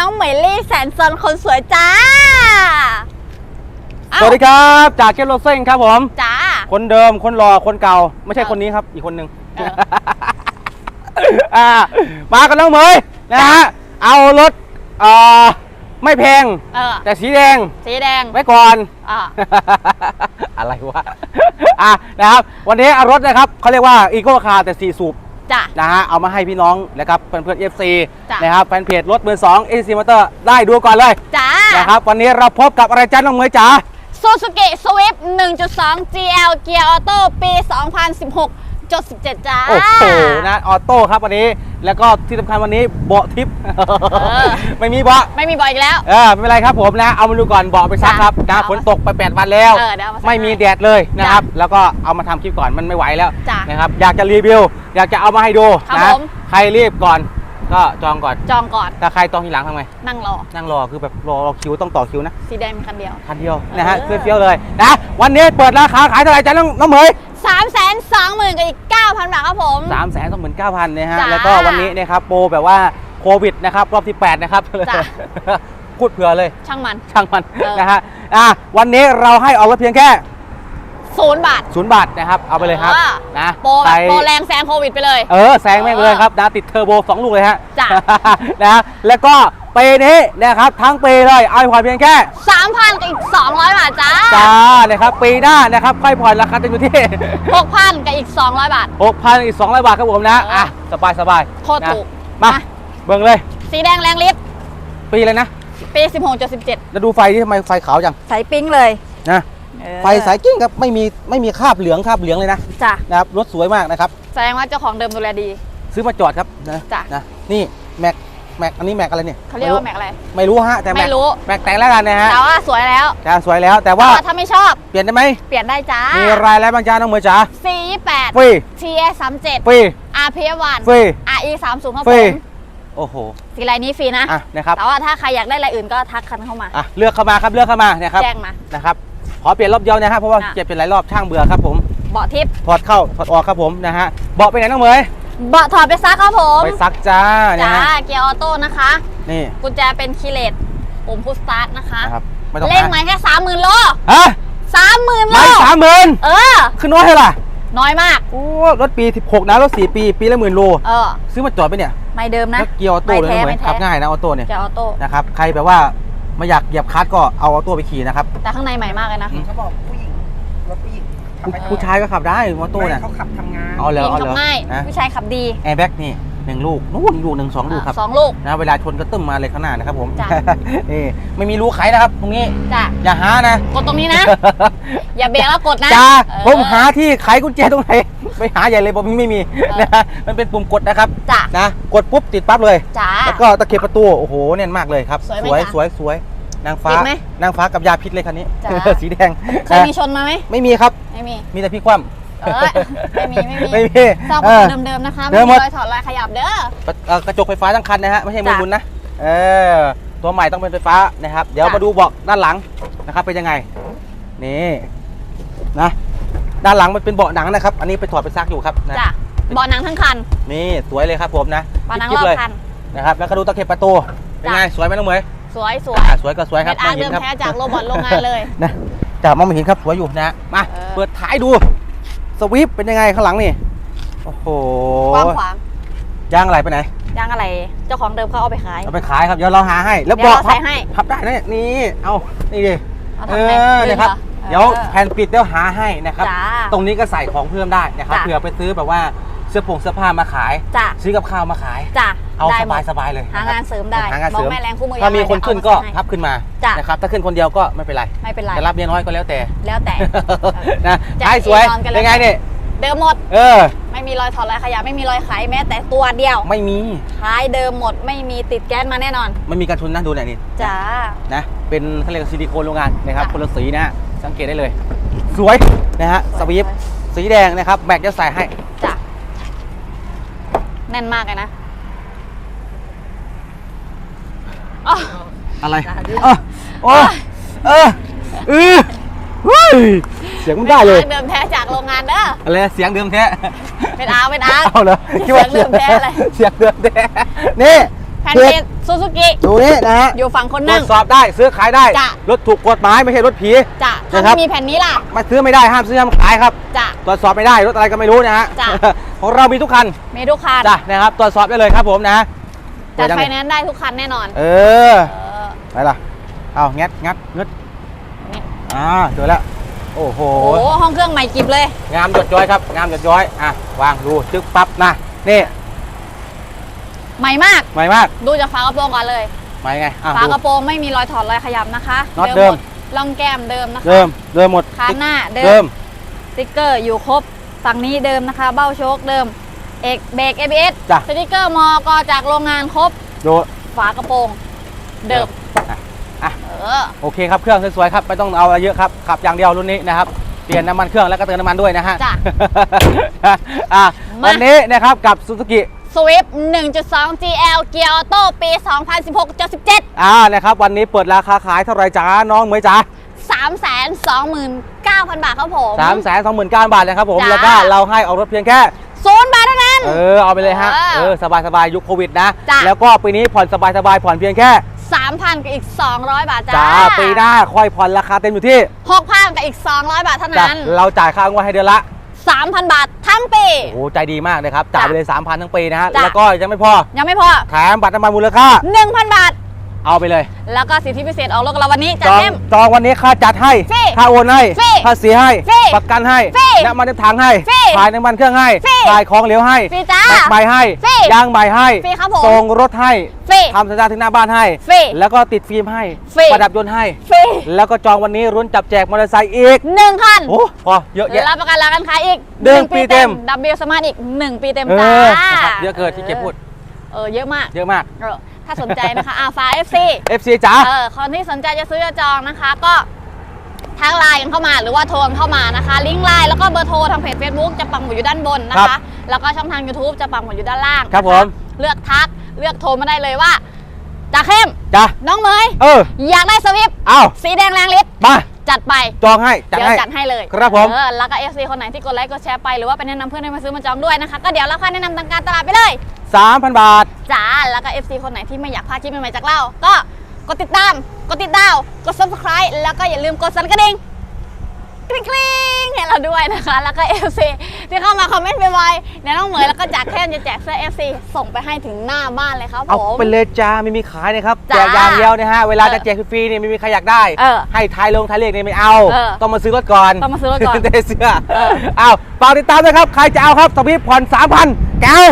น้องเหมยลี่แสนซนคนสวยจ้าเอ้าสวัสดีครับ จากเกลโลเซ่งครับผม จ้า คนเดิมคนรอคนเก่า ไม่ใช่เออคนนี้ครับ อีกคนหนึ่งเออ อ่ามากันน้องเหมยนะฮะเอารถเอ่อไม่แพง เออ แต่สีแดงสีแดงไว้ก่อน อ่า อะไรวะ อะนะครับ วันนี้เอารถนะครับเขาเรียกว่าอีโก้คาร์แต่สี่สูบ จ้านะฮะเอามาให้พี่น้องนะครับเพื่อนเพื่อนเอฟซีจ้ะ นะครับแฟนเพจรถมือสองเอซีมอเตอร์ได้ดูก่อนเลยจ้านะครับวันนี้เราพบกับอะไรจ้าน้องเหมยจ๋า ซูซูกิสวิฟ1.2 GL เกียร์ออโต้ปี 2016 จด17จ้า โอ้โหนะออโต้ครับวันนี้ แล้วก็ที่สำคัญวันนี้เบาะทิปอ ไม่มีเบาะไม่มีบอยอีกแล้ว เออไม่เป็นไรครับผมนะ เอามาดูก่อนเบาะไปซักจ้ะครับนะเอาฝนตกไป 8 วันแล้ว เออเดี๋ยวเอามาซักไม่มีให้แดดเลยนะครับจ้ะแล้วก็เอามาทำคลิปก่อนมันไม่ไหวแล้วจ้ะนะครับอยากจะรีวิว อยากจะเอามาให้ดูครับนะผม ใครรีบก่อน ก็จองก่อน จองก่อนถ้าใครจองทีหลังทำไง นั่งรอ นั่งรอคือแบบรอรอคิวต้องต่อคิวนะ สีแดงมีคันเดียว คันเดียวนะฮะเออเฟี้ยวๆเลยนะ วันนี้เปิดราคาขายเท่าไหร่จ้าน้องน้องเหมย3 2 0 0 0 0กับอีก9,000บาทครับผมสามแสนสองหมื่นเก้าพันนะฮะจ้าแล้วก็วันนี้นะครับโปรแบบว่าโควิดนะครับรอบที่8นะครับจ้าพูดเผื่อเลย ช่างมัน ช่างมันเออนะฮะ อะวันนี้เราให้ออกรถเพียงแค่ ศูนย์บาท ศูนย์บาทนะครับ เอาไปเลยครับเออ นะโปรแบใคบโปรแรงแซงโควิดไปเลย เออแซงแม่งเลยครับนะติดเทอร์โบ2ลูกเลยฮะจ้ะ นะฮะแล้วก็เปย์นี้นะครับทั้งเปย์เลยเอาไปผ่อนเพียงแค่3,000กับอีก200บาทจ้าจ้านะครับปีหน้านะครับค่อยผ่อนราคาจะอยู่ที่6,000กับอีก200บาท 6,000อีก200บาทครับผมนะเอออ่อะ สบายสบายโคตรนะถูกมา มา เบิ่งเลย สีแดงแรงลิฟต์ปีเลยนะปี16.17แล้วดูไฟที่ทำไมไฟขาวจัง ใสปิ้งเลย นะ ไฟสายกิ้งครับไม่มีไม่มีคราบเหลืองคราบเหลืองเลยนะจ้ะนะครับรถสวยมากนะครับ แสดงว่าเจ้าของเดิมดูแลดี ซื้อมาจอดครับนะจ้ะ นะนี่แม็กแม็กอันนี้แม็กอะไรเนี่ยเขาเรียกว่าแม็กอะไร ไม่รู้ฮะแต่แม็กไม่รู้ แม็กแต่งแล้วกันนะฮะแต่ว่าสวยแล้วจ้าสวยแล้วแต่แต่ว่าว่าถ้าไม่ชอบเปลี่ยนได้ไหมเปลี่ยนได้จ้ามีรายแล้วบางจ้าน้องเมย์จ๋า C28 ฟรี TS 37 ฟรี RPF1 ฟรี RE 30ครับฟผรี มโอ้โหสีลายนี้ฟรีนะ อะนะครับแต่ว่าถ้าใครอยากได้ลายอื่นก็ทักคันเข้ามา อะเลือกเข้ามาครับเลือกเข้ามาเนะครับแจ้งมา นะครับ ขอเปลี่ยนรอบเดียวนะฮะเพราะว่าอะเจ็บเป็นหลายรอบช่างเบื่อครับผมเบาะทิปถอดเข้าถอดออกครับผมนะฮะเบาะไปไหนน้องเมย์เบาะถอดไปซักครับผมไปซักจ้านะจ้าฮะเกียร์ออโต้นะคะ นี่กุญแจเป็นคีเลตปุ่มพุชสตาร์ทนะคะนะครับไม่ต้องเร่งหาไหมแค่สามหมื่นโลฮะสามหมื่นโลไม่สามหมื่นเออ ขึ้นน้อยเท่าไหร่น้อยมาก โอ้รถปี 16 นะรถ 4 ปี ปีละหมื่นโล เออ ซื้อมาจอดไปเนี่ยไม่เดิมนะ รถเกียร์ออโต้เลยไม่นะแท้เหมือไม่นแท้ ขับง่ายนะออโต้เนี่ย เกียร์ออโต้นะครับใครแบบว่า ไม่อยากเหยียบคลัตช์ก็เอาออโต้ไปขี่นะครับ แต่ข้างในใหม่มากเลยนะอืมเขาบอกผู้หญิงรถผู้หญิงขับผู้ไปผู้ชายก็ขับได้ออโต้ไม่เนี่ยเขาขับทำงาน เอาเลยยิงเอาขัเลบยง่าย นะผู้ชายขับดี แอร์แบ็กนี่ หนึ่งลูกนู่นลูกหนึ่งสองลูกครับอะสองลูกนะเวลาชนก็ตึ้มมาเลยข้างหน้านะครับผมจ้ะนี่ไม่มีรูไขนะครับตรงนี้จ้ะอย่าหานะ กดตรงนี้นะ อย่าเบรกแล้วกดนะจ้าเออผมหาที่ไขกุญแจตรงไหนไปหาใหญ่เลยผมไม่มีเออนะฮะมันเป็นปุ่มกดนะครับจ้ะนะกดปุ๊บติดปั๊บเลยจ้าแล้วก็ตะเข็บประตูโอ้โหแน่นมากเลยครับ สวยไหมสวยจ๊ะสวยสวยนางฟ้าติดไหมนางฟ้ากับยาพิษเลยคันนี้จ้ะสีแดงเคยนะมีชนมาไหมไม่มีครับไม่มีมีแต่พี่คว่ เออไม่มีไม่มีำไม่มีสร้างเอคอนเดิมๆนะคะเดิไม่มหมมีด รอยถอดรอยขยับเด้อ เอ่อกระจกไฟฟ้าทั้งคันนะฮะไม่ใช่มือจ้ะบุญนะเออตัวใหม่ต้องเป็นไฟฟ้านะครับ เดี๋ยวจ้ะ มาดูเบาะด้านหลังนะครับเป็นยังไงนี่นะด้านหลังมันเป็นเบาะหนังนะครับ อันนี้ไปถอดไปซักอยู่ครับนะจ้ะเบาะหนังทั้งคันนี่สวยเลยครับผมนะเบาะหนังจิ๊รบอๆบเลยคัน นะครับแล้วก็ดูตะเข็บประตูเป็นไงสวยไหมน้องเหมยสวยสวยอะสวยก็สวยครับเป็นอาร์คห็เดิมครับแท้จากโรบอทโรงงานเลย นะจากมองไม่เห็นครับสวยอยู่นะมาเออ เปิดท้ายดู สวิปเป็นยังไงข้างหลังนี่โอ้โหกว้างขวางยางอะไรไปไหนยางอะไร เจ้าของเดิมเขาเอาไปขายเอาไปขายครับเดี๋ยวเราหาให้ แล้วเดี๋ยวเบาะเราใส่ให้ พับได้นะเนี่ยนี่เอานี่ดิเอาเอทำไงอลื่นะครับหอเดี๋ยวออแผ่นปิดเดี๋ยวหาให้นะครับ จ้าตรงนี้ก็ใส่ของเพิ่มได้นะครับจ้ะเผื่อไปซื้อแบบว่าเสื้อผงเสื้อผ้ามาขาย จ้ะซื้อกับข้าวมาขาย จ้ะ เอาได้สหมบายดสบายๆเลยหางานเสริมได้หางานบอเสริกมแม่แรงคู่มือถ้ามียังไงคนขึ้นเดี๋ยวก็เอามาให้พับขึ้นมาจ้ะ นะครับถ้าขึ้นคนเดียวก็ไม่เป็นไรไม่เป็นไร จะรับเมียน้อยก็แล้วแต่ แล้วแต่ นะจะท้ายสวยนอนกันแล้ว เป็นไงเนี่ยเดิมหมด เออ ไม่มีรอยถอดรอยขยับไม่มีรอยไขแม้แต่ตัวเดียวไม่มีท้ายเดิมหมดไม่มีติดแก๊สมาแน่นอนไม่มีการชนนะดูหน่อยนี่จ้า นะเป็นเขาเรียกว่าซิลิโคนโรงงานนะครับจ้ะคนละสีนะฮะสังเกตได้เลย สวยนะฮะสสวย วีปสวยสีแดงนะครับแม็กจะใส่ให้ จ้ะแน่นมากเลยนะ อ๋อ อะไรจ้ะดิเออโอ้เออเออเฮ้ยเสียงมันได้เลย เดิมแท้จากโรงงานเด้ออะไรนะเสียงเดิมแท้ เป็นอาร์เป็นอาร์เอาเหรอเสียงเดิมแท้อะไรเสียงเดิมแท้ นี่แผ่นผิเพดจซูซูกิดูนี่นะฮะอยู่ฝั่งคนตรนั่วง จสอบได้ซื้อขายได้จ้ะรถถูกกฎหมายไม่ใช่รถผี จะถ้านะครับ ไม่มีแผ่นนี้ล่ะ มาซื้อไม่ได้ห้ามซื้อห้ามขายครับ จะ ตรวจสอบไม่ได้รถอะไรก็ไม่รู้นะฮะ จ้ะ ของเรามีทุกคัน มีทุกคัน จ้ะนะครับตรวจสอบได้เลยครับผมนะ จัดเปิไฟยังแนนซ์ได้ทุกคันแน่นอน เออเออไปล่ะเอางัดงัดงึดอ่าเจอแล้วโอ้โหโอ้โห ห้องเครื่องใหม่กิบเลย งามหยดย้อยครับ งามหยดย้อย อะ วางดูจึ๊กปั๊บนะนี่ใหม่มาก ใหม่มาก ดูจากฝากระโปรงก่อนเลยใหม่ไงอะฝาดูกระโปรงไม่มีรอยถอดรอยขยับนะคะน็อตหเดิมดล่องแก้มเดิมนะคะ เดิม เดิมหมดคานหน้าเดิเดิมมสติ๊กเกอร์อยู่ครบ ฝั่งนี้เดิมนะคะ เบ้าโชคเดิม เอกเบรก ABS จ้ะ สติ๊กเกอร์มอกจากโรงงานครบ ดูฝากระโปรง เดิมอะอะเออ โอเคครับเครื่องสวยๆครับไม่ต้องเอาอะไรเยอะครับขับอย่างเดียวรุ่นนี้นะครับเปลี่ยนน้ำมันเครื่องแล้วก็เติมน้ำมันด้วยนะฮะจ้ะ อะมา วันนี้นะครับกับซูซูกิ สวิฟ1.2 GL เกียร์ออโต้ปี 2016-17อ่านะครับวันนี้เปิดราคาขายเท่าไหรจ้าน้องเหมยจ๋า329,000 บาทครับผมสามแสนสองหมื่นเก้าบาทนะครับผม จ้า แล้วก็เราให้เอารถเพียงแค่ศู นย์บาทเท่านั้นเออเอาไปเลยฮะ เออเออสบายสบายๆยุคโควิดนะ จ้ะ แล้วก็ปีนี้ผ่อนสบายสบายๆผ่อนเพียงแค่3,000กับอีก 200 บาทจ้าจ้าปีหน้าค่อยผ่อนราคาเต็มอยู่ที่6,000กับอีก 200 บาทเท่าจ้ะนั้น เราจ่ายค่างวดให้เดือนละ 3,000 บาททั้งปี โอ้โหใจดีมากนะครับจ่ายไปเลย 3,000 ทั้งปีนะฮะ จ้ะแล้วก็ยังไม่พอ ยังไม่พอ แถมบัตรน้ำมันมูลค่า 1,000 บาท เอาไปเลยแล้วก็สิทธิพิเศษออกรถกับเราวันนี้จจัดองเต็ม จองวันนี้ค่าจัดให้ฟรีค่าโอนให้ฟรีภาษีให้ ฟรีประกันให้ฟรีน้ำมันถังให้ฟรีขายน้ำมันเครื่องให้ฟรีขายของเหลวให้ฟรีจ้าแม็กใหม่ให้ฟรียางใหม่ให้ฟรีครับผม ส่งรถให้ฟรี ทำสัญญาถึงหน้าบ้านให้ ฟรีแล้วก็ติดฟิล์มให้ฟรี ประดับยนต์ให้ ฟรีแล้วก็จองวันนี้รุ้นจับแจกมอเตอร์ไซค์อีกหนึ่งคันโอ้พอเยอะแยะ รับประกันราการขายอีกหนึ่งปีเต็ม ดับเบิลสมาร์ทอีก1ปีเต็มเอจ้าอนะครับเยอะเกินที่เก็บพูดเออเยอะมากเยอะมาก เออ ถ้าสนใจนะคะอาฟ้า FC FC จ๋าเออคนที่สนใจจะซื้อจะจองนะคะ ก็ทักไลน์กันเข้ามาหรือว่าโทรกันเข้ามานะคะ ลิงก์ไลน์แล้วก็เบอร์โทรทางเพจ Facebook จะปักหมุดอยู่ด้านบนนะครัคะบแล้วก็ช่องทาง YouTube จะปักหมุดอยู่ด้านล่างครับนะะผมเลือกทักเลือกโทรมาได้เลยว่าจ่าเข้มจ้าน้องเมยเอออยากได้สวิฟต์เอาสีแดงแรงฤทธิ์มาจัดไปจองให้จัดเดี๋ยวให้จัดให้เลยครับผมเออแล้วก็ FC คนไหนที่กดไลค์กดแชร์ไปหรือว่าไปแนะนำเพื่อนให้มาซื้อมาจองด้วยนะคะ ก็เดี๋ยวราคาแนะนำทางการตลาดไปเลย 3,000 บาท จ้า แล้วก็ FC คนไหนที่ไม่อยากพลาดคลิปใหม่ๆจากเรา ก็กดติดตาม กดติดดาว กด subscribe แล้วก็อย่าลืมกดสั่นกระดิ่งกริ๊งกริ๊งให้เราด้วยนะคะ แล้วก็ FC ที่เข้ามาคอมเมนต์ไวๆเดี๋ยวน้องเหมยแล้วก็จากแค่จะแจกเสื้อ FC ส่งไปให้ถึงหน้าบ้านเลยครับเอาผมไปเลยจ้าไม่มีขายนะครับแจจ้ากอย่างเดียวนะฮะเวลาเออจะแจกฟรีๆเนี่ยไม่มีใครอยากได้ เออให้ทายลงทายเลขเนี่ยไม่เอา เออต้องมาซื้อรถก่อนต้องมาซื้อรถก่อน ได้เสื้อเออเอาฝากติดตามนะครับ ใครจะเอาครับสวิฟผ่อน3,000แก้ว